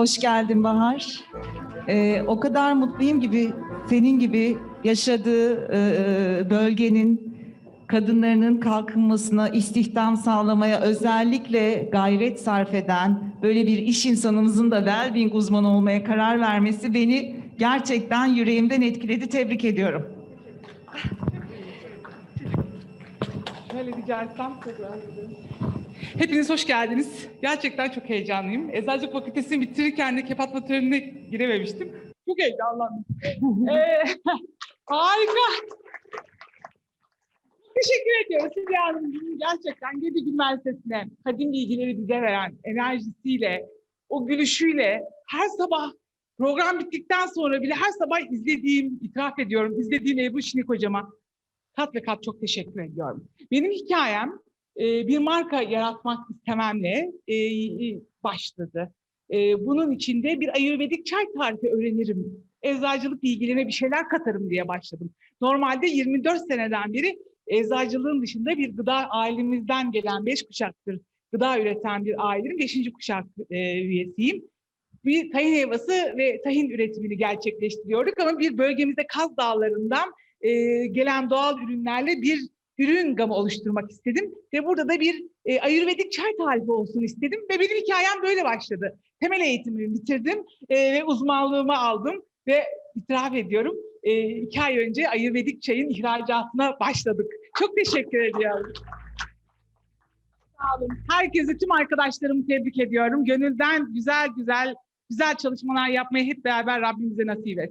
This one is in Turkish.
Hoş geldin Bahar. Ee, o kadar mutluyum gibi senin gibi yaşadığı e, bölgenin kadınlarının kalkınmasına, istihdam sağlamaya özellikle gayret sarf eden böyle bir iş insanımızın da well-being uzmanı olmaya karar vermesi beni gerçekten yüreğimden etkiledi. Tebrik ediyorum. Şöyle rica etsem edelim. Hepiniz hoş geldiniz. Gerçekten çok heyecanlıyım. Eczacı fakültesini bitirirken de kepatma törenine girememiştim. Çok heyecanlandım. ee, harika. Teşekkür ediyorum Hülya Hanımcığım. Gerçekten Gedi Üniversitesi'ne kadim bilgileri bize veren enerjisiyle, o gülüşüyle her sabah program bittikten sonra bile her sabah izlediğim, itiraf ediyorum, izlediğim Ebru Şinik hocama kat ve kat çok teşekkür ediyorum. Benim hikayem e, bir marka yaratmak istememle e, e, başladı. Bunun içinde bir ayurvedik çay tarifi öğrenirim. Eczacılıkla ilgilene bir şeyler katarım diye başladım. Normalde 24 seneden beri eczacılığın dışında bir gıda ailemizden gelen beş kuşaktır gıda üreten bir ailenin beşinci kuşak üyesiyim. Bir tahin helvası ve tahin üretimini gerçekleştiriyorduk ama bir bölgemizde Kaz Dağları'ndan gelen doğal ürünlerle bir ürün gamı oluşturmak istedim. Ve burada da bir e, ayurvedik çay tarifi olsun istedim. Ve benim hikayem böyle başladı. Temel eğitimimi bitirdim e, ve uzmanlığımı aldım. Ve itiraf ediyorum e, iki ay önce ayurvedik çayın ihracatına başladık. Çok teşekkür ediyorum. Sağ olun. Herkesi, tüm arkadaşlarımı tebrik ediyorum. Gönülden güzel güzel güzel çalışmalar yapmayı hep beraber Rabbimize nasip et.